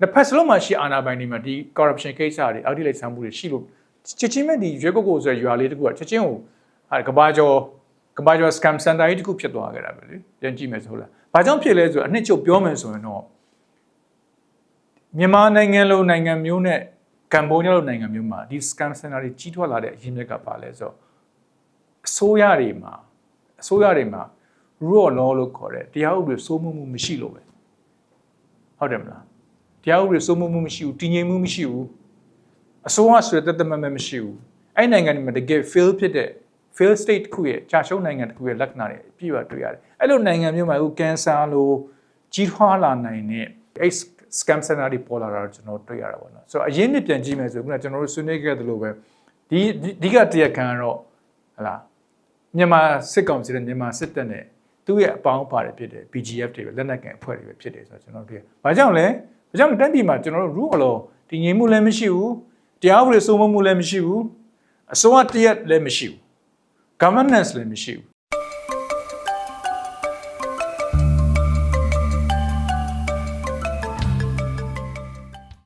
တစ်ဖက်စလုံးမှာရှိအာဏာပိုင်တွေမှာဒီ corruption ကိစ္စတွေအောက်တိလိုက်ဆမ်းမှုတွေရှိလို့ချက်ချင်းပဲဒီရွေးကောက်ကိုဆိုရွာလေးတခုကချက်ချင်းကိုဟာကဘာကျော်ကဘာကျော် scam center ကြီးတခုဖြစ်သွားခဲ့တာပဲလေပြန်ကြည့်မယ်ဆိုဟုတ်လားဘာကြောင့်ဖြစ်လဲဆိုတော့အနှစ်ချုပ်ပြောမယ်ဆိုရင်တော့မြန်မာနိုင်ငံလိုနိုင်ငံမျိုးနဲ့ကမ္ဘောဒီးယားလိုနိုင်ငံမျိုးမှာဒီ scam center တွေကြီးထွားလာတဲ့အရင်းမြစ်ကပါလဲဆိုတော့အစိုးရတွေမှာအစိုးရတွေမှာ rule of law လို့ခေါ်တဲ့တရားဥပဒေစိုးမိုးမှုမရှိလို့ပဲဟုတ်တယ်မလား တရားဥပဒေစိုးမိုးမှုမရှိဘူးတည်ငြိမ်မှုမရှိဘူးအစိုးရဆိုတဲ့တသက်မမဲ့မရှိဘူးအဲ့နိုင်ငံတွေမှာတကယ် fail ဖြစ်တဲ့ fail state တစ်ခုရဲ့ကြာရှုံးနိုင်ငံတစ်ခုရဲ့လက္ခဏာတွေအပြည့်အဝတွေ့ရတယ်အဲ့လိုနိုင်ငံမျိုးမှာအခု cancer လိုကြီးထွားလာနိုင်တဲ့အဲ့ scam center တွေပေါ်လာတာကိုကျွန်တော်တွေ့ရတာပေါ့နော်ဆိုတော့အရင်နှစ်ပြန်ကြည့်မယ်ဆိုခုနကကျွန်တော်တို့ဆွေးနွေးခဲ့သလိုပဲဒီဒီဒီကတရားခံကတော့ဟလာမြန်မာစစ်ကောင်စီနဲ့မြန်မာစစ်တပ်နဲ့သူ့ရဲ့အပေါင်းပါတွေဖြစ်တယ် PGF တွေပဲလက်နက်ကန်အဖွဲ့တွေပဲဖြစ်တယ်ဆိုတော့ကျွန်တော်တို့။ဘာကြောင့်လဲ။ ဘာကြောင့်လဲတန်းတီမှာကျွန်တော်တို့ rule of law တည်ငြိမ်မှုလည်းမရှိဘူး။တရားဥပဒေစိုးမိုးမှုလည်းမရှိဘူး။အစိုးရတရက်လည်းမရှိဘူး။ governance လည်းမရှိဘူး